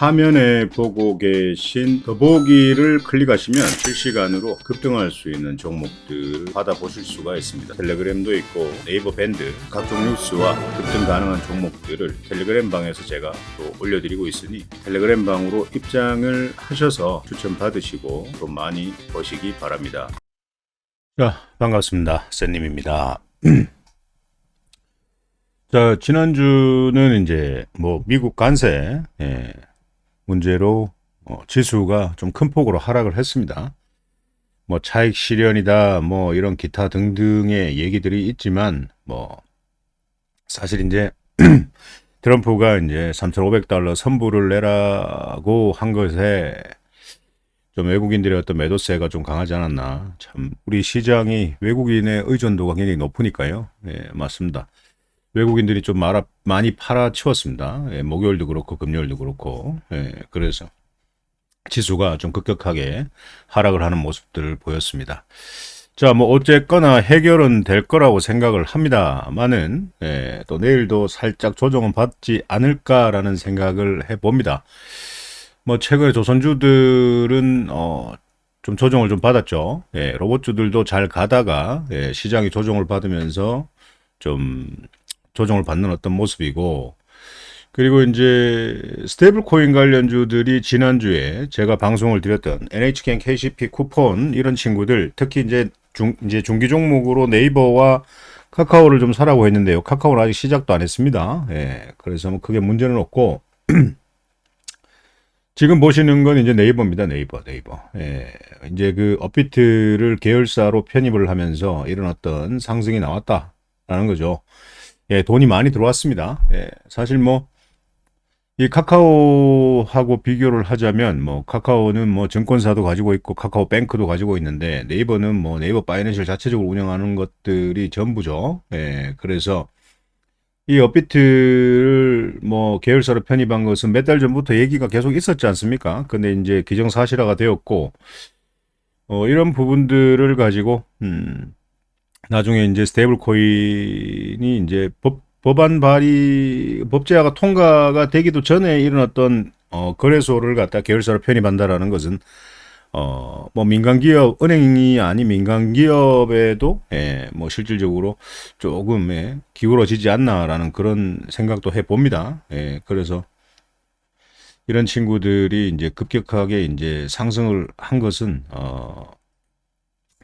화면에 보고 계신 더보기를 클릭하시면 실시간으로 급등할 수 있는 종목들 받아보실 수가 있습니다. 텔레그램도 있고 네이버 밴드 각종 뉴스와 급등 가능한 종목들을 텔레그램 방에서 제가 또 올려드리고 있으니 텔레그램 방으로 입장을 하셔서 추천 받으시고 또 많이 보시기 바랍니다. 자, 반갑습니다. 쌤님입니다. 자, 지난주는 이제 뭐 미국 관세 예, 문제로 어, 지수가 좀 큰 폭으로 하락을 했습니다. 뭐 차익 실현이다, 뭐 이런 기타 등등의 얘기들이 있지만 뭐 사실 이제 트럼프가 이제 3,500달러 선부를 내라고 한 것에 좀 외국인들의 어떤 매도세가 좀 강하지 않았나. 참 우리 시장이 외국인의 의존도가 굉장히 높으니까요. 예, 맞습니다. 외국인들이 좀 말아, 많이 팔아치웠습니다. 예, 목요일도 그렇고 금요일도 그렇고. 예, 그래서 지수가 좀 급격하게 하락을 하는 모습들을 보였습니다. 자, 뭐 어쨌거나 해결은 될 거라고 생각을 합니다만은 예, 또 내일도 살짝 조정은 받지 않을까라는 생각을 해봅니다. 뭐 최근에 조선주들은 어, 좀 조정을 좀 받았죠. 예, 로봇주들도 잘 가다가 예, 시장이 조정을 받으면서 좀 조정을 받는 어떤 모습이고 그리고 이제 스테이블 코인 관련주들이 지난주에 제가 방송을 드렸던 NHK, KCP, 쿠폰 이런 친구들 특히 이제 중 이제 중기 종목으로 네이버와 카카오를 좀 사라고 했는데요. 카카오는 아직 시작도 안 했습니다. 예. 그래서 뭐 크게 문제는 없고 지금 보시는 건 이제 네이버입니다. 네이버, 네이버. 예. 이제 그 업비트를 계열사로 편입을 하면서 이런 어떤 상승이 나왔다라는 거죠. 예, 돈이 많이 들어왔습니다. 예, 사실 뭐, 이 카카오하고 비교를 하자면, 뭐, 카카오는 뭐 증권사도 가지고 있고, 카카오 뱅크도 가지고 있는데, 네이버는 뭐 네이버 파이낸셜 자체적으로 운영하는 것들이 전부죠. 예, 그래서 이 업비트를 뭐 계열사로 편입한 것은 몇 달 전부터 얘기가 계속 있었지 않습니까? 근데 이제 기정사실화가 되었고, 어, 이런 부분들을 가지고, 음, 나중에 이제 스테이블 코인이 이제 법, 법안 발의, 법제화가 통과가 되기도 전에 일어났던 어, 거래소를 갖다 계열사로 편입한다라는 것은 어, 뭐 민간 기업, 은행이 아닌 민간 기업에도 예, 뭐 실질적으로 조금 예, 기울어지지 않나라는 그런 생각도 해 봅니다. 예, 그래서 이런 친구들이 이제 급격하게 이제 상승을 한 것은 어,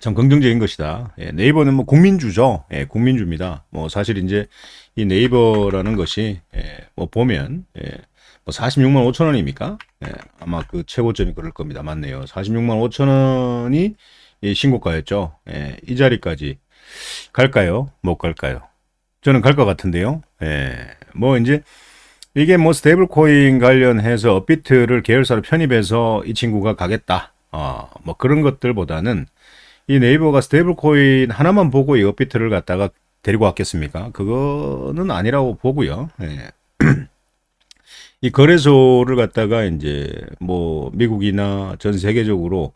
참 긍정적인 것이다. 예, 네이버는 뭐 국민주죠. 예, 국민주입니다. 뭐 사실 이제 이 네이버라는 것이 예, 뭐 보면 예, 뭐 46만 5천 원입니까? 예, 아마 그 최고점이 그럴 겁니다. 맞네요. 46만 5천 원이 예, 신고가였죠. 예, 이 자리까지 갈까요? 못 갈까요? 저는 갈 것 같은데요. 예, 뭐 이제 이게 뭐 스테이블 코인 관련해서 업비트를 계열사로 편입해서 이 친구가 가겠다. 어, 뭐 그런 것들보다는 이 네이버가 스테이블 코인 하나만 보고 이 업비트를 갖다가 데리고 왔겠습니까? 그거는 아니라고 보고요. 예. 이 거래소를 갖다가 이제 뭐 미국이나 전 세계적으로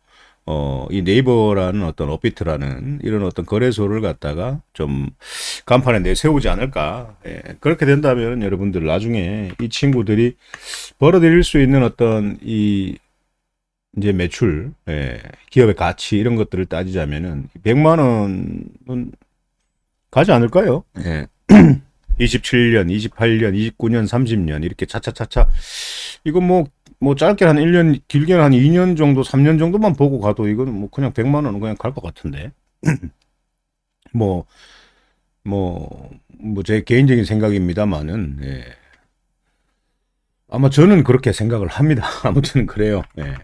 어, 이 네이버라는 어떤 업비트라는 이런 어떤 거래소를 갖다가 좀 간판에 내세우지 않을까. 예. 그렇게 된다면 여러분들 나중에 이 친구들이 벌어들일 수 있는 어떤 이 이제 매출, 예, 기업의 가치 이런 것들을 따지자면은 100만 원은 가지 않을까요? 예. 27년, 28년, 29년, 30년 이렇게 차차차차 이거 뭐뭐 짧게 한 1년, 길게 한 2년 정도, 3년 정도만 보고 가도 이거는 뭐 그냥 100만 원은 그냥 갈 것 같은데. 뭐 뭐 뭐 제 개인적인 생각입니다만은 예. 아마 저는 그렇게 생각을 합니다. 아무튼 그래요. 예.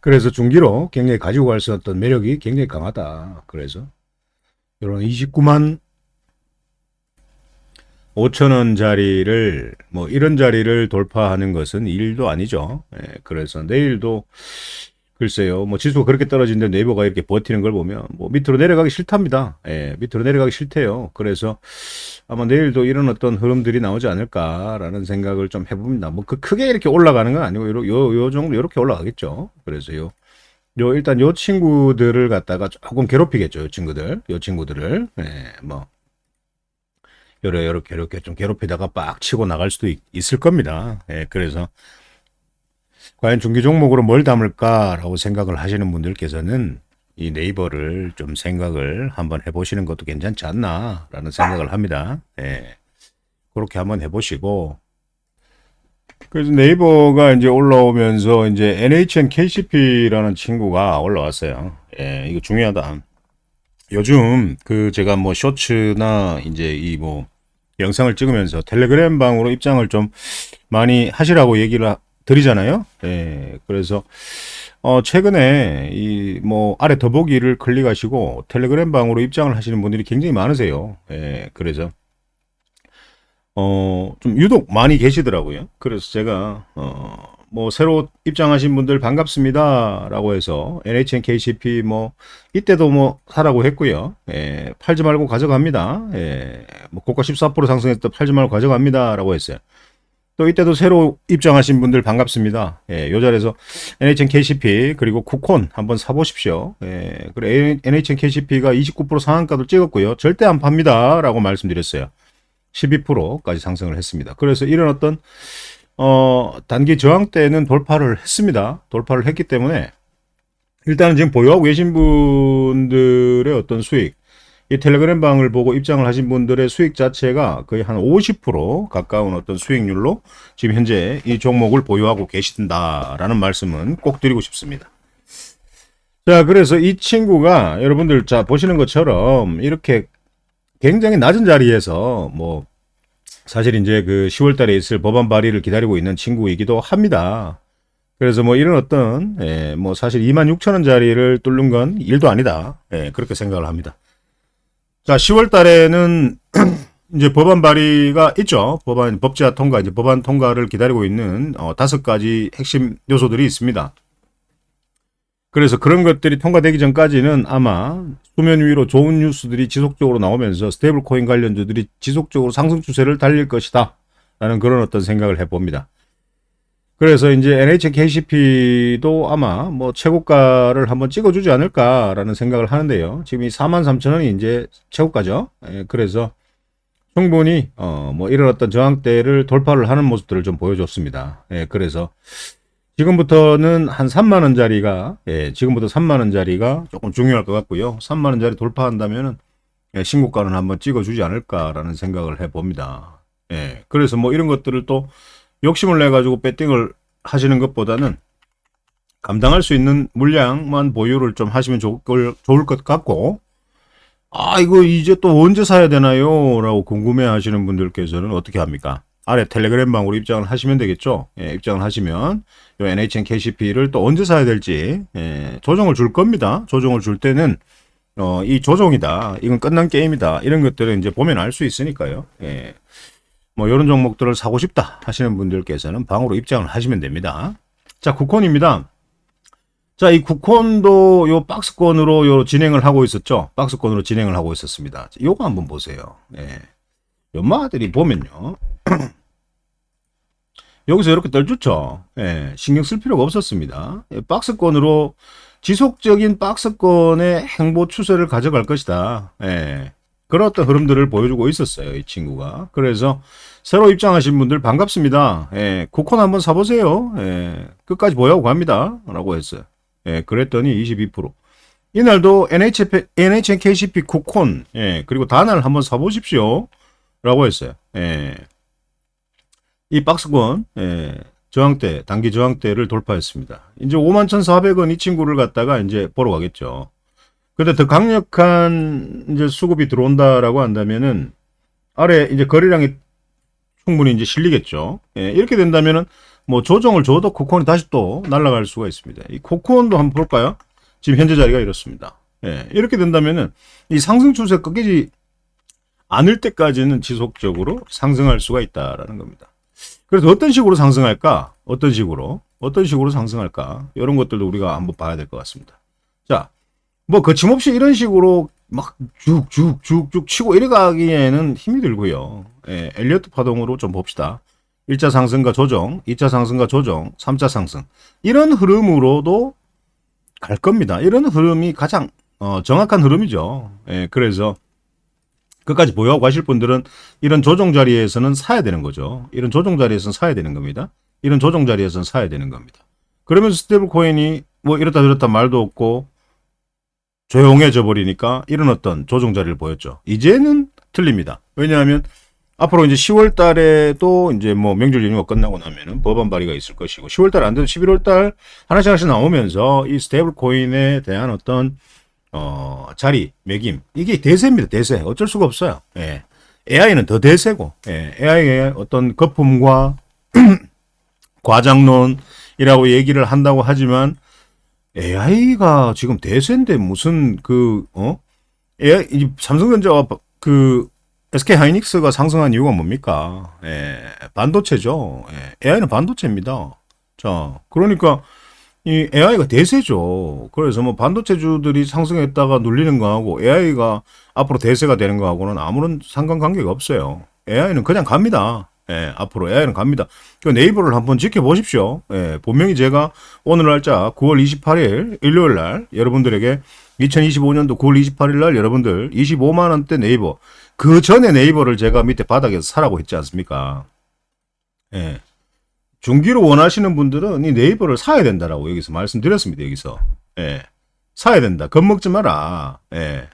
그래서 중기로 굉장히 가지고 갈 수 있었던 매력이 굉장히 강하다. 그래서 이런 29만 5천 원짜리를 뭐 이런 자리를 돌파하는 것은 일도 아니죠. 예, 그래서 내일도 글쎄요, 뭐 지수가 그렇게 떨어지는데 네이버가 이렇게 버티는 걸 보면 뭐 밑으로 내려가기 싫답니다. 예, 밑으로 내려가기 싫대요. 그래서 아마 내일도 이런 어떤 흐름들이 나오지 않을까라는 생각을 좀 해봅니다. 뭐 그 크게 이렇게 올라가는 건 아니고 요, 요, 요 정도 이렇게 올라가겠죠. 그래서 요, 요 일단 요 친구들을 갖다가 조금 괴롭히겠죠. 요 친구들, 요 친구들을 예, 뭐 요렇게 요렇게 이렇게 좀 괴롭히다가 빡 치고 나갈 수도 있, 을 겁니다. 예, 그래서 과연 중기 종목으로 뭘 담을까라고 생각을 하시는 분들께서는 이 네이버를 좀 생각을 한번 해보시는 것도 괜찮지 않나라는 생각을 합니다. 예. 그렇게 한번 해보시고 그래서 네이버가 이제 올라오면서 이제 NHN KCP라는 친구가 올라왔어요. 예, 이거 중요하다. 요즘 그 제가 뭐 쇼츠나 이제 이 뭐 영상을 찍으면서 텔레그램 방으로 입장을 좀 많이 하시라고 얘기를 하- 드리잖아요. 예, 그래서 어 최근에 이 뭐 아래 더보기를 클릭하시고 텔레그램 방으로 입장을 하시는 분들이 굉장히 많으세요. 예, 그래서 어, 좀 유독 많이 계시더라고요. 그래서 제가, 어, 뭐, 새로 입장하신 분들 반갑습니다. 라고 해서, NHN KCP 뭐, 이때도 뭐, 사라고 했고요. 예, 팔지 말고 가져갑니다. 예, 뭐, 고가 14% 상승했다 팔지 말고 가져갑니다. 라고 했어요. 또 이때도 새로 입장하신 분들 반갑습니다. 예, 요 자리에서 NHN KCP 그리고 쿠콘 한번 사보십시오. 예, 그리고 NHN KCP가 29% 상한가도 찍었고요. 절대 안 팝니다. 라고 말씀드렸어요. 12%까지 상승을 했습니다. 그래서 이런 어떤 어 단기 저항 때는 돌파를 했습니다. 돌파를 했기 때문에 일단은 지금 보유하고 계신 분들의 어떤 수익 이 텔레그램 방을 보고 입장을 하신 분들의 수익 자체가 거의 한 50% 가까운 어떤 수익률로 지금 현재 이 종목을 보유하고 계신다라는 말씀은 꼭 드리고 싶습니다. 자, 그래서 이 친구가 여러분들 자 보시는 것처럼 이렇게 굉장히 낮은 자리에서 뭐 사실 이제 그 10월 달에 있을 법안 발의를 기다리고 있는 친구이기도 합니다. 그래서 뭐 이런 어떤 예, 뭐 사실 2만 6천 원짜리를 뚫는 건 일도 아니다. 예, 그렇게 생각을 합니다. 자, 10월 달에는 이제 법안 발의가 있죠. 법안 법제화 통과 이제 법안 통과를 기다리고 있는 어, 다섯 가지 핵심 요소들이 있습니다. 그래서 그런 것들이 통과되기 전까지는 아마 수면 위로 좋은 뉴스들이 지속적으로 나오면서 스테이블 코인 관련주들이 지속적으로 상승 추세를 달릴 것이다. 라는 그런 어떤 생각을 해봅니다. 그래서 이제 NH KCP도 아마 뭐 최고가를 한번 찍어주지 않을까라는 생각을 하는데요. 지금 이 43,000원이 이제 최고가죠. 예, 그래서 충분히 어뭐 어떤 저항대를 돌파를 하는 모습들을 좀 보여줬습니다. 예, 그래서 지금부터는 한 3만 원짜리가 예, 지금부터 3만 원짜리가 조금 중요할 것 같고요. 3만 원짜리 돌파한다면은 예, 신고가는 한번 찍어주지 않을까라는 생각을 해봅니다. 예, 그래서 뭐 이런 것들을 또 욕심을 내 가지고 배팅을 하시는 것보다는 감당할 수 있는 물량만 보유를 좀 하시면 좋을, 걸- 좋을 것 같고 아 이거 이제 또 언제 사야 되나요? 라고 궁금해 하시는 분들께서는 어떻게 합니까? 아래 텔레그램 방으로 입장을 하시면 되겠죠. 예, 입장을 하시면 요 NHN KCP를 또 언제 사야 될지 예, 조정을 줄 겁니다. 조정을 줄 때는 어, 이 조정이다. 이건 끝난 게임이다. 이런 것들을 이제 보면 알 수 있으니까요. 예. 뭐 이런 종목들을 사고 싶다 하시는 분들께서는 방으로 입장을 하시면 됩니다. 자, 쿠콘입니다. 자, 이 쿠콘도 요 박스권으로 요 진행을 하고 있었죠. 박스권으로 진행을 하고 있었습니다. 자, 요거 한번 보세요. 예. 연마들이 보면요. 여기서 이렇게 떨어졌죠. 예, 신경 쓸 필요가 없었습니다. 예, 박스권으로 지속적인 박스권의 행보 추세를 가져갈 것이다. 예, 그런 어떤 흐름들을 보여주고 있었어요. 이 친구가. 그래서 새로 입장하신 분들 반갑습니다. 예, 쿠콘 한번 사보세요. 예, 끝까지 보유하고 갑니다. 라고 했어요. 예, 그랬더니 22%. 이날도 NHP, NHN KCP 쿠콘, 예, 그리고 다날 한번 사보십시오. 라고 했어요. 예. 이 박스권, 예, 저항대, 단기 저항대를 돌파했습니다. 이제 51,400원 이 친구를 갖다가 이제 보러 가겠죠. 근데 더 강력한 이제 수급이 들어온다라고 한다면은 아래 이제 거래량이 충분히 이제 실리겠죠. 예, 이렇게 된다면은 뭐 조정을 줘도 코콘이 다시 또 날아갈 수가 있습니다. 이 코콘도 한번 볼까요? 지금 현재 자리가 이렇습니다. 예, 이렇게 된다면은 이 상승 추세 꺾이지 않을 때까지는 지속적으로 상승할 수가 있다라는 겁니다. 그래서 어떤 식으로 상승할까? 어떤 식으로? 어떤 식으로 상승할까? 이런 것들도 우리가 한번 봐야 될 것 같습니다. 자, 뭐 거침없이 이런 식으로 막 쭉쭉쭉쭉 치고 이래 가기에는 힘이 들고요. 예, 엘리어트 파동으로 좀 봅시다. 1차 상승과 조정, 2차 상승과 조정, 3차 상승. 이런 흐름으로도 갈 겁니다. 이런 흐름이 가장 어, 정확한 흐름이죠. 예, 그래서 끝까지 보유하고 가실 분들은 이런 조정 자리에서는 사야 되는 거죠. 이런 조정 자리에서는 사야 되는 겁니다. 이런 조정 자리에서는 사야 되는 겁니다. 그러면서 스테이블 코인이 뭐 이렇다 저렇다 말도 없고 조용해져 버리니까 이런 어떤 조정 자리를 보였죠. 이제는 틀립니다. 왜냐하면 앞으로 이제 10월 달에도 이제 뭐 명절 연휴가 끝나고 나면은 법안 발의가 있을 것이고 10월 달 안 돼도 11월 달 하나씩 하나씩 나오면서 이 스테이블 코인에 대한 어떤 어 자리 매김 이게 대세입니다. 대세. 어쩔 수가 없어요. 예. AI는 더 대세고 예. AI의 어떤 거품과 과장론이라고 얘기를 한다고 하지만 AI가 지금 대세인데 무슨 그 어? AI 이 삼성전자와 그 SK 하이닉스가 상승한 이유가 뭡니까? 예, 반도체죠. 예, AI는 반도체입니다. 자, 그러니까 이 AI가 대세죠. 그래서 뭐 반도체주들이 상승했다가 눌리는 거하고 AI가 앞으로 대세가 되는 거하고는 아무런 상관관계가 없어요. AI는 그냥 갑니다. 예, 앞으로 AI는 갑니다. 그 네이버를 한번 지켜보십시오. 예, 분명히 제가 오늘 날짜 9월 28일 일요일 날 여러분들에게 2025년도 9월 28일 날 여러분들 25만 원대 네이버 그 전에 네이버를 제가 밑에 바닥에서 사라고 했지 않습니까? 예. 중기로 원하시는 분들은 이 네이버를 사야 된다라고 여기서 말씀드렸습니다. 여기서. 예. 사야 된다. 겁먹지 마라. 예.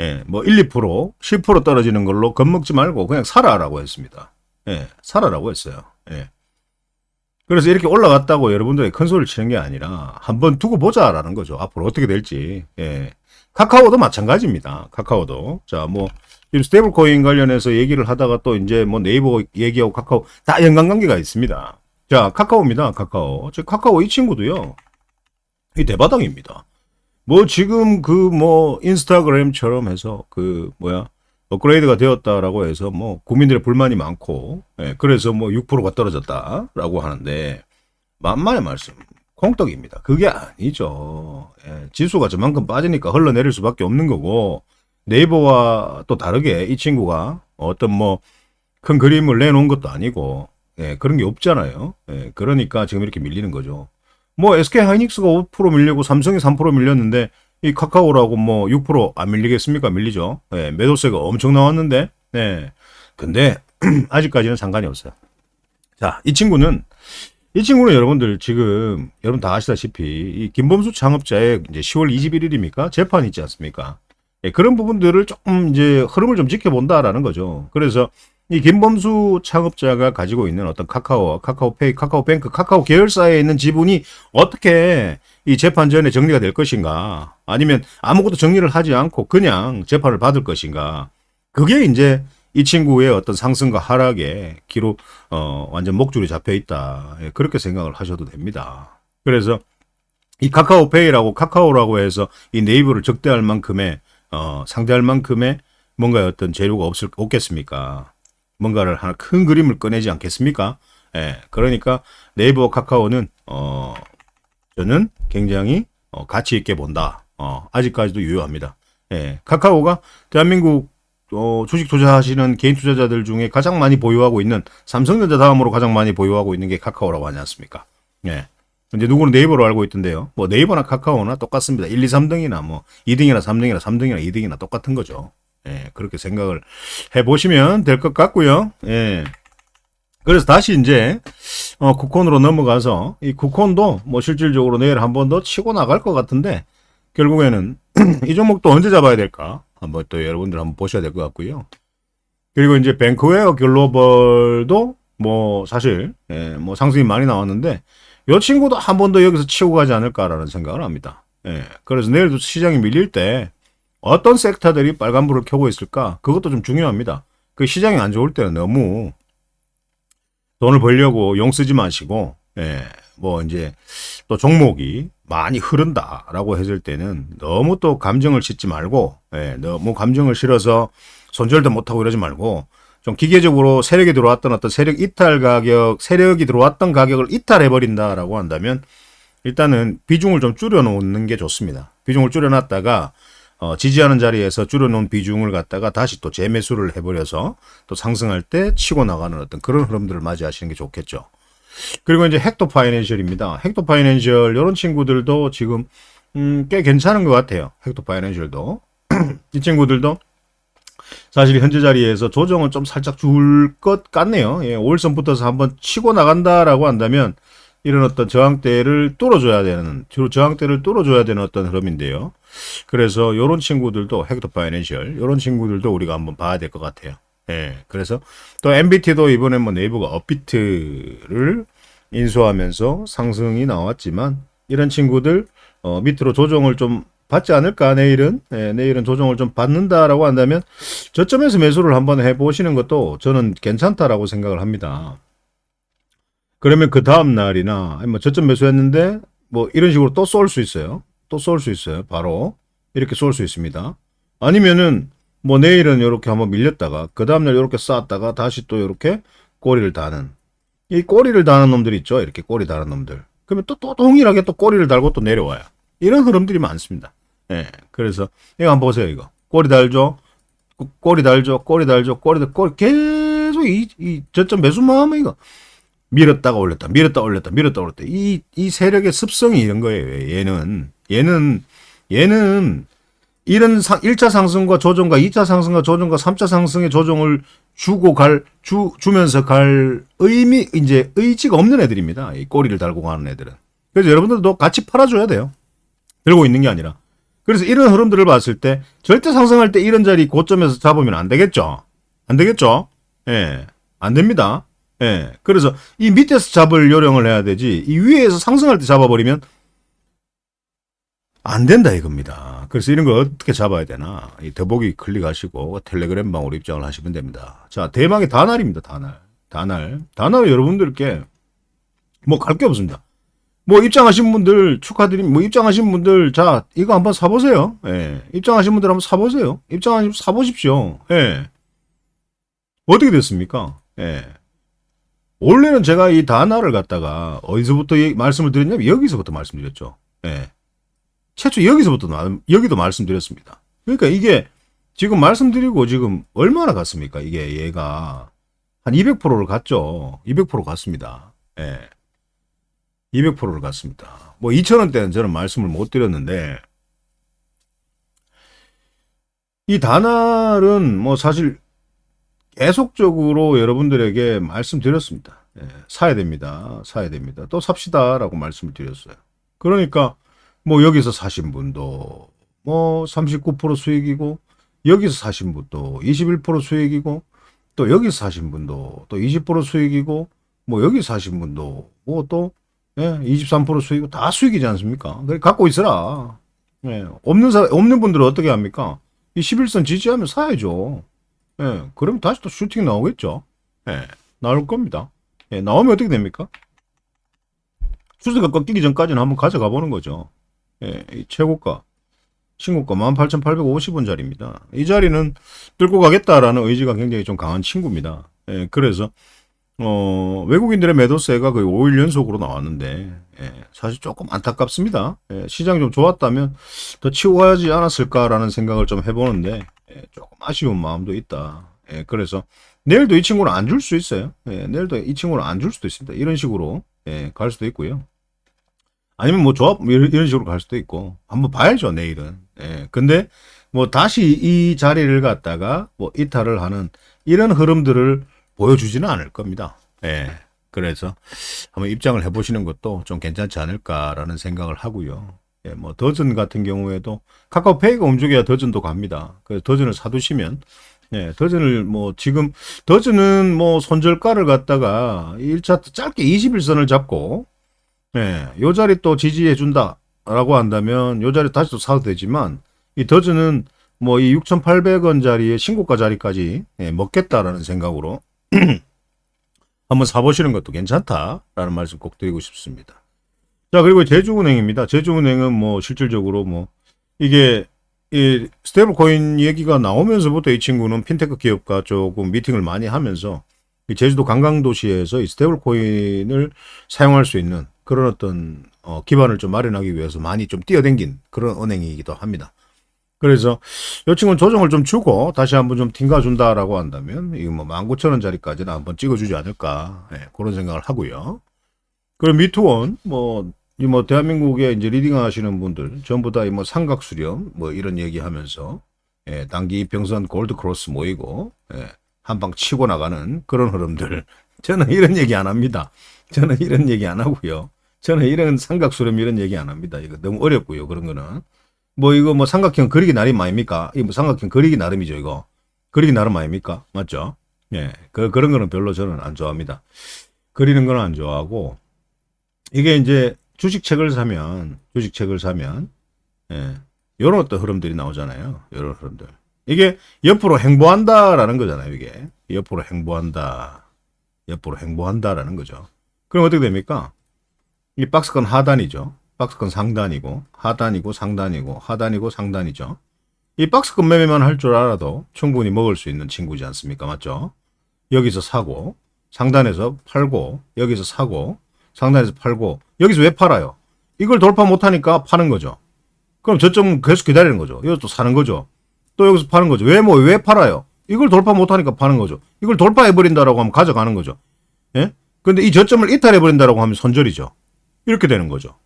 예. 뭐 1, 2%, 10% 떨어지는 걸로 겁먹지 말고 그냥 사라라고 했습니다. 예. 사라라고 했어요. 예. 그래서 이렇게 올라갔다고 여러분들이 큰 소리를 치는 게 아니라 한번 두고 보자라는 거죠. 앞으로 어떻게 될지. 예. 카카오도 마찬가지입니다. 카카오도. 자, 뭐 지금 스테이블 코인 관련해서 얘기를 하다가 또 이제 뭐 네이버 얘기하고 카카오 다 연관관계가 있습니다. 자, 카카오입니다. 카카오. 저 카카오 이 친구도요. 이 대바닥입니다. 뭐 지금 그 뭐 인스타그램처럼 해서 그 뭐야 업그레이드가 되었다라고 해서 뭐 국민들의 불만이 많고 예, 그래서 뭐 6%가 떨어졌다라고 하는데 만만의 말씀 콩떡입니다. 그게 아니죠. 예, 지수가 저만큼 빠지니까 흘러내릴 수밖에 없는 거고 네이버와 또 다르게 이 친구가 어떤 뭐 큰 그림을 내놓은 것도 아니고 예, 그런 게 없잖아요. 예, 그러니까 지금 이렇게 밀리는 거죠. 뭐 SK 하이닉스가 5% 밀리고 삼성이 3% 밀렸는데 이 카카오라고 뭐 6%안 밀리겠습니까? 밀리죠. 예, 매도세가 엄청 나왔는데. 네. 근데 아직까지는 상관이 없어요. 자, 이 친구는 이 친구는 여러분들 지금 여러분 다 아시다시피 이 김범수 창업자의 이제 10월 21일입니까? 재판 있지 않습니까? 예, 그런 부분들을 조금 이제 흐름을 좀 지켜본다라는 거죠. 그래서 이 김범수 창업자가 가지고 있는 어떤 카카오, 카카오페이, 카카오뱅크, 카카오 계열사에 있는 지분이 어떻게 이 재판 전에 정리가 될 것인가? 아니면 아무것도 정리를 하지 않고 그냥 재판을 받을 것인가? 그게 이제 이 친구의 어떤 상승과 하락에 기로 어 완전 목줄이 잡혀 있다. 예, 그렇게 생각을 하셔도 됩니다. 그래서 이 카카오페이라고 카카오라고 해서 이 네이버를 적대할 만큼의 어 상대할 만큼의 뭔가 어떤 재료가 없을 없겠습니까? 뭔가를 하나 큰 그림을 꺼내지 않겠습니까? 예. 그러니까 네이버 카카오는 어 저는 굉장히 어, 가치 있게 본다. 어, 아직까지도 유효합니다. 예. 카카오가 대한민국 어, 주식 투자하시는 개인 투자자들 중에 가장 많이 보유하고 있는 삼성전자 다음으로 가장 많이 보유하고 있는 게 카카오라고 하지 않습니까? 예. 근데 누구는 네이버로 알고 있던데요. 뭐 네이버나 카카오나 똑같습니다. 1, 2, 3등이나 뭐 2등이나 3등이나 3등이나 2등이나 똑같은 거죠. 예, 그렇게 생각을 해 보시면 될 것 같고요. 예. 그래서 다시 이제 어, 쿠콘으로 넘어가서 이 쿠콘도 뭐 실질적으로 내일 한 번 더 치고 나갈 것 같은데 결국에는 이 종목도 언제 잡아야 될까 한번 또 여러분들 한번 보셔야 될 것 같고요. 그리고 이제 뱅크웨어 글로벌도 뭐 사실 예, 뭐 상승이 많이 나왔는데 이 친구도 한 번 더 여기서 치고 가지 않을까라는 생각을 합니다. 예, 그래서 내일도 시장이 밀릴 때 어떤 섹터들이 빨간불을 켜고 있을까? 그것도 좀 중요합니다. 그 시장이 안 좋을 때는 너무 돈을 벌려고 용 쓰지 마시고, 예, 뭐 이제 또 종목이 많이 흐른다라고 했을 때는 너무 또 감정을 싣지 말고, 예, 너무 감정을 실어서 손절도 못하고 이러지 말고, 좀 기계적으로 세력이 들어왔던 어떤 세력 이탈 가격, 세력이 들어왔던 가격을 이탈해버린다라고 한다면, 일단은 비중을 좀 줄여놓는 게 좋습니다. 비중을 줄여놨다가, 어, 지지하는 자리에서 줄여놓은 비중을 갖다가 다시 또 재매수를 해버려서 또 상승할 때 치고 나가는 어떤 그런 흐름들을 맞이하시는 게 좋겠죠. 그리고 이제 헥토 파이낸셜입니다. 헥토 파이낸셜 이런 친구들도 지금 음, 꽤 괜찮은 것 같아요. 헥토 파이낸셜도 이 친구들도 사실 현재 자리에서 조정은 좀 살짝 줄 것 같네요. 예, 5일선 붙어서 한번 치고 나간다라고 한다면 이런 어떤 저항대를 뚫어줘야 되는 주로 저항대를 뚫어줘야 되는 어떤 흐름인데요. 그래서 요런 친구들도 헥터 파이낸셜 요런 친구들도 우리가 한번 봐야 될 것 같아요. 예. 그래서 또 MBT도 이번에 뭐 네이버가 업비트를 인수하면서 상승이 나왔지만 이런 친구들 어, 밑으로 조정을 좀 받지 않을까 내일은 예, 내일은 조정을 좀 받는다라고 한다면 저점에서 매수를 한번 해보시는 것도 저는 괜찮다라고 생각을 합니다. 그러면 그 다음 날이나 뭐 저점 매수했는데 뭐 이런 식으로 또 쏠 수 있어요. 또 쏠 수 있어요. 바로 이렇게 쏠 수 있습니다. 아니면은 뭐 내일은 이렇게 한번 밀렸다가 그 다음 날 이렇게 쌓았다가 다시 또 이렇게 꼬리를 다는 이 꼬리를 다는 놈들 있죠. 이렇게 꼬리 다는 놈들. 그러면 또, 또 동일하게 또 꼬리를 달고 또 내려와요. 이런 흐름들이 많습니다. 예. 그래서 이거 한번 보세요. 이거 꼬리 달죠. 꼬- 꼬리 달죠. 꼬리 달죠. 꼬리 달 꼬리 계속 이, 이 저점 매수만 하면 이거 밀었다가 올렸다, 밀었다 올렸다, 밀었다 올렸다. 이, 이 세력의 습성이 이런 거예요. 얘는, 얘는, 얘는 이런 상, 1차 상승과 조정과 2차 상승과 조정과 3차 상승의 조정을 주고 갈, 주, 주면서 갈 의미, 이제 의지가 없는 애들입니다. 이 꼬리를 달고 가는 애들은. 그래서 여러분들도 같이 팔아줘야 돼요. 들고 있는 게 아니라. 그래서 이런 흐름들을 봤을 때 절대 상승할 때 이런 자리 고점에서 잡으면 안 되겠죠? 안 되겠죠? 예. 안 됩니다. 예. 그래서 이 밑에서 잡을 요령을 해야 되지, 이 위에서 상승할 때 잡아버리면 안 된다 이겁니다. 그래서 이런 걸 어떻게 잡아야 되나? 이 더보기 클릭하시고 텔레그램 방으로 입장을 하시면 됩니다. 자, 대망의 다날입니다. 다날. 다날. 다날 여러분들께 뭐 갈 게 없습니다. 뭐 입장하신 분들 축하드립니다. 뭐 입장하신 분들 자 이거 한번 사보세요. 예. 입장하신 분들 한번 사보세요. 입장하신 분 사보십시오. 예. 어떻게 됐습니까? 예. 원래는 제가 이 다나를 갖다가 어디서부터 얘기- 말씀을 드렸냐면 여기서부터 말씀드렸죠. 예. 최초 여기서부터 나- 여기도 말씀드렸습니다. 그러니까 이게 지금 말씀드리고 지금 얼마나 갔습니까? 이게 얘가 한 200%를 갔죠. 200% 갔습니다. 예. 200%를 갔습니다. 뭐 2,000원대는 저는 말씀을 못 드렸는데 이 다날은 뭐 사실 계속적으로 여러분들에게 말씀드렸습니다. 예, 사야 됩니다. 사야 됩니다. 또 삽시다라고 말씀을 드렸어요. 그러니까 뭐 여기서 사신 분도 뭐 39% 수익이고 여기서 사신 분도 21% 수익이고 또 여기서 사신 분도 또 20% 수익이고 뭐 여기서 사신 분도 뭐또 예, 23% 수익 다 수익이지 않습니까? 그래 갖고 있어라. 예, 없는 사 없는 분들은 어떻게 합니까? 이 11선 지지하면 사야죠. 예, 그럼 다시 또 슈팅 나오겠죠. 예, 나올 겁니다. 예, 나오면 어떻게 됩니까? 수수가 꺾이기 전까지는 한번 가져가 보는 거죠. 예, 이 최고가, 신고가 18,850원짜리입니다. 이 자리는 뚫고 가겠다라는 의지가 굉장히 좀 강한 친구입니다. 예, 그래서 어, 외국인들의 매도세가 거의 5일 연속으로 나왔는데, 예, 사실 조금 안타깝습니다. 예, 시장이 좀 좋았다면 더 치고 가지 않았을까라는 생각을 좀 해보는데, 예, 조금 아쉬운 마음도 있다. 예, 그래서 내일도 이 친구는 안 줄 수 있어요. 예, 내일도 이 친구는 안 줄 수도 있습니다. 이런 식으로, 예, 갈 수도 있고요. 아니면 뭐 조합, 뭐 이런, 식으로 갈 수도 있고, 한번 봐야죠, 내일은. 예, 근데 뭐 다시 이 자리를 갖다가 뭐 이탈을 하는 이런 흐름들을 보여주지는 않을 겁니다. 예. 그래서 한번 입장을 해보시는 것도 좀 괜찮지 않을까라는 생각을 하고요. 예, 뭐 더전 같은 경우에도 카카오페이가 움직여야 더전도 갑니다. 그래서 더전을 사두시면 예, 더전을 뭐 지금 더전은 뭐 손절가를 갖다가 1차 짧게 21선을 잡고 예, 요 자리 또 지지해 준다라고 한다면 요 자리 다시 또 사도 되지만 이 더전은 뭐이 6,800원 자리에 신고가 자리까지 예, 먹겠다라는 생각으로 한번 사보시는 것도 괜찮다라는 말씀 꼭 드리고 싶습니다. 자 그리고 제주은행입니다. 제주은행은 뭐 실질적으로 뭐 이게 이 스테이블 코인 얘기가 나오면서부터 이 친구는 핀테크 기업과 조금 미팅을 많이 하면서 이 제주도 관광도시에서 이 스테이블 코인을 사용할 수 있는 그런 어떤 어, 기반을 좀 마련하기 위해서 많이 좀 뛰어댕긴 그런 은행이기도 합니다. 그래서 이 친구는 조정을 좀 주고 다시 한번 좀 튕가준다라고 한다면 이거 뭐 19,000원 자리까지는 한번 찍어주지 않을까 예, 그런 생각을 하고요. 그리고 미투원 뭐 이 뭐 대한민국에 이제 리딩 하시는 분들 전부 다 이 뭐 삼각 수렴 뭐 이런 얘기 하면서 예, 단기 이평선 골드 크로스 모이고 예, 한방 치고 나가는 그런 흐름들 저는 이런 얘기 안 합니다. 저는 이런 얘기 안 하고요. 저는 이런 삼각 수렴 이런 얘기 안 합니다. 이거 너무 어렵고요. 그런 거는. 뭐 이거 뭐 삼각형 그리기 나름 아닙니까? 이뭐 삼각형 그리기 나름이죠, 이거. 그리기 나름 아닙니까? 맞죠? 예. 그, 그런 거는 별로 저는 안 좋아합니다. 그리는 거는 안 좋아하고, 이게 이제 주식책을 사면, 주식책을 사면, 예. 요런 어떤 흐름들이 나오잖아요. 요런 흐름들. 이게 옆으로 행보한다라는 거잖아요, 이게. 옆으로 행보한다. 옆으로 행보한다라는 거죠. 그럼 어떻게 됩니까? 이 박스권 하단이죠. 박스권 상단이고, 하단이고, 상단이고, 하단이고, 상단이죠. 이 박스권 매매만 할 줄 알아도 충분히 먹을 수 있는 친구지 않습니까? 맞죠? 여기서 사고, 상단에서 팔고, 여기서 사고, 상단에서 팔고, 여기서 왜 팔아요? 이걸 돌파 못하니까 파는 거죠. 그럼 저점 계속 기다리는 거죠. 또 사는 거죠. 또 여기서 파는 거죠. 왜 뭐, 왜 팔아요? 이걸 돌파 못하니까 파는 거죠. 이걸 돌파해 버린다라고 하면 가져가는 거죠. 예? 근데 이 저점을 이탈해 버린다라고 하면 손절이죠. 이렇게 되는 거죠.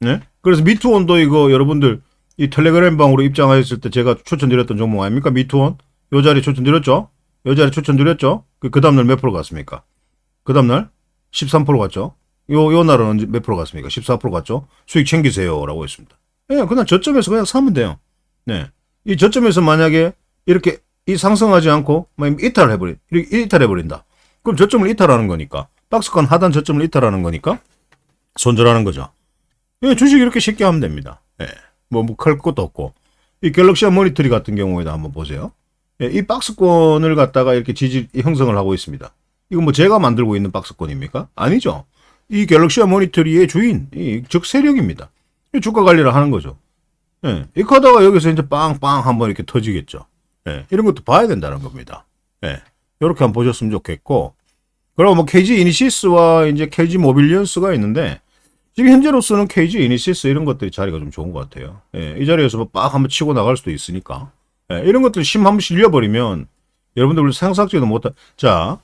네? 그래서 미투원도 이거 여러분들 이 텔레그램 방으로 입장하였을 때 제가 추천드렸던 종목 아닙니까? 미투원? 요 자리 추천드렸죠? 요 자리 추천드렸죠? 그, 그 다음날 몇 프로 갔습니까? 그 다음날 13% 갔죠? 요, 요 날은 몇 프로 갔습니까? 14% 갔죠? 수익 챙기세요. 라고 했습니다. 예, 그냥 저점에서 그냥 사면 돼요. 네. 이 저점에서 만약에 이렇게 이 상승하지 않고 막 이탈을 해버리, 이렇게 이탈해버린다. 그럼 저점을 이탈하는 거니까. 박스권 하단 저점을 이탈하는 거니까 손절하는 거죠. 예, 주식 이렇게 쉽게 하면 됩니다. 예. 뭐, 뭐, 클 것도 없고. 이 갤럭시아 모니터리 같은 경우에도 한번 보세요. 예, 이 박스권을 갖다가 이렇게 지지, 형성을 하고 있습니다. 이건 뭐 제가 만들고 있는 박스권입니까? 아니죠. 이 갤럭시아 모니터리의 주인, 이, 즉 세력입니다. 이 주가 관리를 하는 거죠. 예, 이 카드가 여기서 이제 빵빵 한번 이렇게 터지겠죠. 예, 이런 것도 봐야 된다는 겁니다. 예, 이렇게 한번 보셨으면 좋겠고, 그리고 뭐 KG 이니시스와 이제 KG 모빌리언스가 있는데, 지금 현재로서는 KG 이니시스 이런 것들이 자리가 좀 좋은 것 같아요. 예, 이 자리에서 뭐빡 한번 치고 나갈 수도 있으니까. 예, 이런 것들 심 한번 실려버리면 여러분들 상상지도 못한, 자,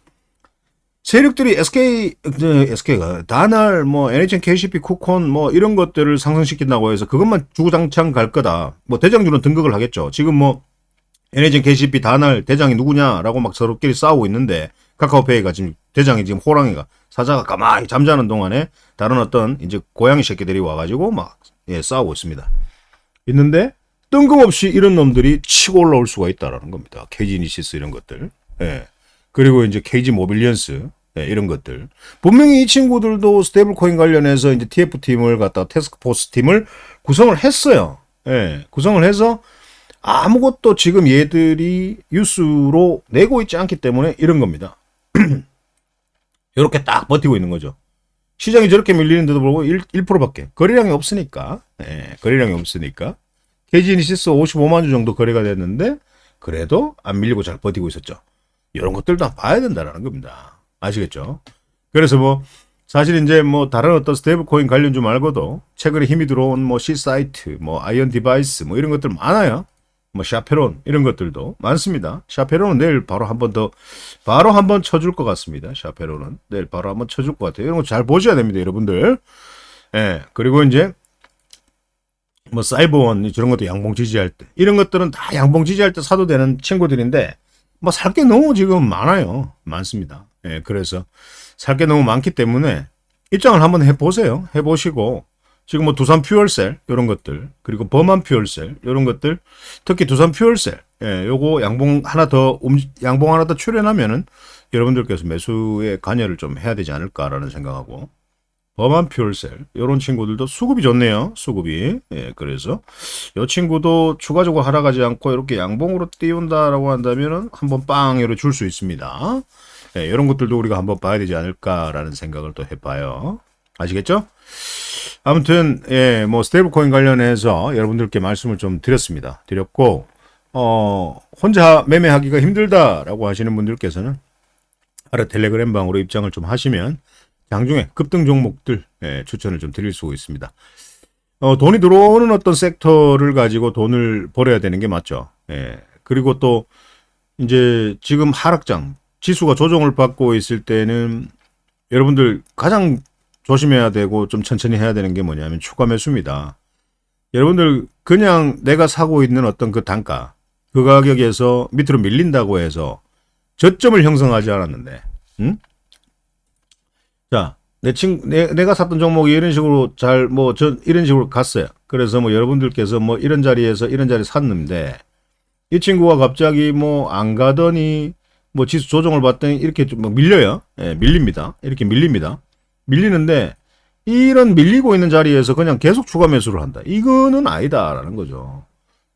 세력들이 SK, SK가 다날 뭐 NHN, KCP, 쿠콘 뭐 이런 것들을 상승시킨다고 해서 그것만 주구장창 갈 거다. 뭐 대장주는 등극을 하겠죠. 지금 뭐 NHN, KCP, 다날 대장이 누구냐라고 막 서로끼리 싸우고 있는데 카카오페이가 지금 대장이 지금 호랑이가 사자가 가만히 잠자는 동안에 다른 어떤 이제 고양이 새끼들이 와가지고 막 예, 싸우고 있습니다. 있는데 뜬금없이 이런 놈들이 치고 올라올 수가 있다라는 겁니다. KG니시스 이런 것들. 예. 그리고 이제 KG 모빌리언스 예, 이런 것들. 분명히 이 친구들도 스테이블 코인 관련해서 이제 TF 팀을 갖다 테스크포스 팀을 구성을 했어요. 예. 구성을 해서 아무것도 지금 얘들이 뉴스로 내고 있지 않기 때문에 이런 겁니다. 이렇게 딱 버티고 있는 거죠. 시장이 저렇게 밀리는데도 불구하고 1, 1%밖에 거래량이 없으니까 예, 거래량이 없으니까 KG니시스 55만 주 정도 거래가 됐는데 그래도 안 밀리고 잘 버티고 있었죠. 이런 것들도 다 봐야 된다라는 겁니다. 아시겠죠? 그래서 뭐 사실 이제 뭐 다른 어떤 스테이블 코인 관련주 말고도 최근에 힘이 들어온 뭐 C 사이트, 뭐 아이언 디바이스 뭐 이런 것들 많아요. 뭐 샤페론 이런 것들도 많습니다. 샤페론은 내일 바로 한번 더 바로 한번 쳐줄 것 같습니다. 샤페론은 내일 바로 한번 쳐줄 것 같아요. 이런 거 잘 보셔야 됩니다, 여러분들. 예 그리고 이제 뭐 사이버원 저런 것도 양봉 지지할 때 이런 것들은 다 양봉 지지할 때 사도 되는 친구들인데 뭐 살 게 너무 지금 많아요. 많습니다. 예 그래서 살 게 너무 많기 때문에 입장을 한번 해보세요. 해보시고 지금 뭐 두산 퓨얼셀 이런 것들 그리고 범한 퓨얼셀 이런 것들 특히 두산 퓨얼셀 예 요거 양봉 하나 더 움- 양봉 하나 더 출현하면은 여러분들께서 매수에 관여를 좀 해야 되지 않을까라는 생각하고 범한 퓨얼셀 이런 친구들도 수급이 좋네요 수급이 예 그래서 이 친구도 추가적으로 하락하지 않고 이렇게 양봉으로 띄운다라고 한다면은 한번 빵 이렇게 줄 수 있습니다 예, 이런 것들도 우리가 한번 봐야 되지 않을까라는 생각을 또 해봐요 아시겠죠? 아무튼 예, 뭐 스테이블 코인 관련해서 여러분들께 말씀을 좀 드렸습니다. 드렸고 어, 혼자 매매하기가 힘들다라고 하시는 분들께서는 아래 텔레그램 방으로 입장을 좀 하시면 장중에 급등 종목들 예, 추천을 좀 드릴 수 있습니다. 어, 돈이 들어오는 어떤 섹터를 가지고 돈을 벌어야 되는 게 맞죠. 예. 그리고 또 이제 지금 하락장 지수가 조정을 받고 있을 때는 여러분들 가장 조심해야 되고 좀 천천히 해야 되는 게 뭐냐면 추가 매수입니다. 여러분들 그냥 내가 사고 있는 어떤 그 단가 그 가격에서 밑으로 밀린다고 해서 저점을 형성하지 않았는데 응? 자, 내 친, 내, 내가 샀던 종목이 이런 식으로 잘, 뭐, 전, 이런 식으로 갔어요. 그래서 뭐, 여러분들께서 뭐, 이런 자리에서 이런 자리 샀는데, 이 친구가 갑자기 뭐, 안 가더니, 뭐, 지수 조정을 받더니, 이렇게 좀뭐 밀려요. 예, 밀립니다. 이렇게 밀립니다. 밀리는데, 이런 밀리고 있는 자리에서 그냥 계속 추가 매수를 한다. 이거는 아니다라는 거죠.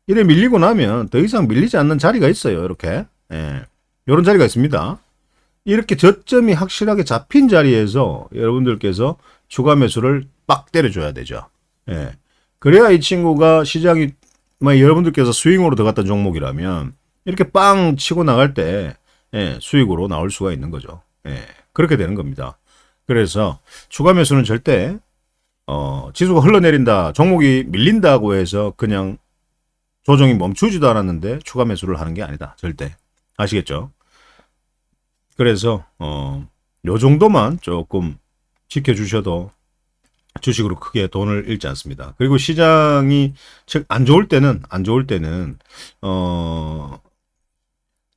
이래 밀리고 나면 더 이상 밀리지 않는 자리가 있어요. 이렇게. 예. 이런 자리가 있습니다. 이렇게 저점이 확실하게 잡힌 자리에서 여러분들께서 추가 매수를 빡 때려줘야 되죠. 예. 그래야 이 친구가 시장이 뭐 여러분들께서 스윙으로 들어갔던 종목이라면 이렇게 빵 치고 나갈 때 예, 수익으로 나올 수가 있는 거죠. 예. 그렇게 되는 겁니다. 그래서 추가 매수는 절대 어, 지수가 흘러내린다, 종목이 밀린다고 해서 그냥 조정이 멈추지도 않았는데 추가 매수를 하는 게 아니다. 절대. 아시겠죠? 그래서 어, 요 정도만 조금 지켜주셔도 주식으로 크게 돈을 잃지 않습니다. 그리고 시장이 즉 안 좋을 때는 안 좋을 때는 어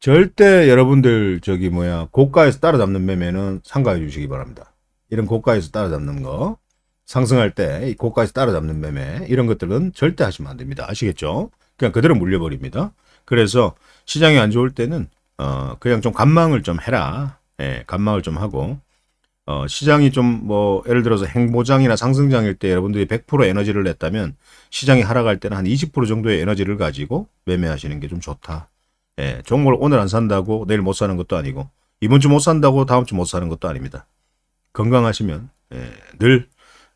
절대 여러분들 저기 뭐야 고가에서 따라잡는 매매는 삼가해 주시기 바랍니다. 이런 고가에서 따라잡는 거 상승할 때이 고가에서 따라잡는 매매 이런 것들은 절대 하시면 안 됩니다. 아시겠죠? 그냥 그대로 물려버립니다. 그래서 시장이 안 좋을 때는 어 그냥 좀 관망을 좀 해라. 예, 관망을 좀 하고 어 시장이 좀 뭐 예를 들어서 행보장이나 상승장일 때 여러분들이 100% 에너지를 냈다면 시장이 하락할 때는 한 20% 정도의 에너지를 가지고 매매하시는 게 좀 좋다. 예, 종목을 오늘 안 산다고 내일 못 사는 것도 아니고 이번 주 못 산다고 다음 주 못 사는 것도 아닙니다. 건강하시면 예, 늘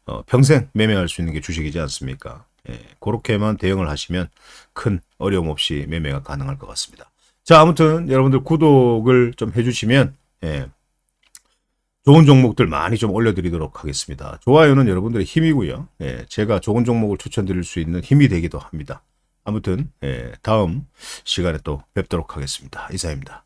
어, 평생 매매할 수 있는 게 주식이지 않습니까? 예, 그렇게만 대응을 하시면 큰 어려움 없이 매매가 가능할 것 같습니다. 자, 아무튼 여러분들 구독을 좀 해주시면 예, 좋은 종목들 많이 좀 올려드리도록 하겠습니다. 좋아요는 여러분들의 힘이고요. 예, 제가 좋은 종목을 추천드릴 수 있는 힘이 되기도 합니다. 아무튼 예, 다음 시간에 또 뵙도록 하겠습니다. 이사입니다.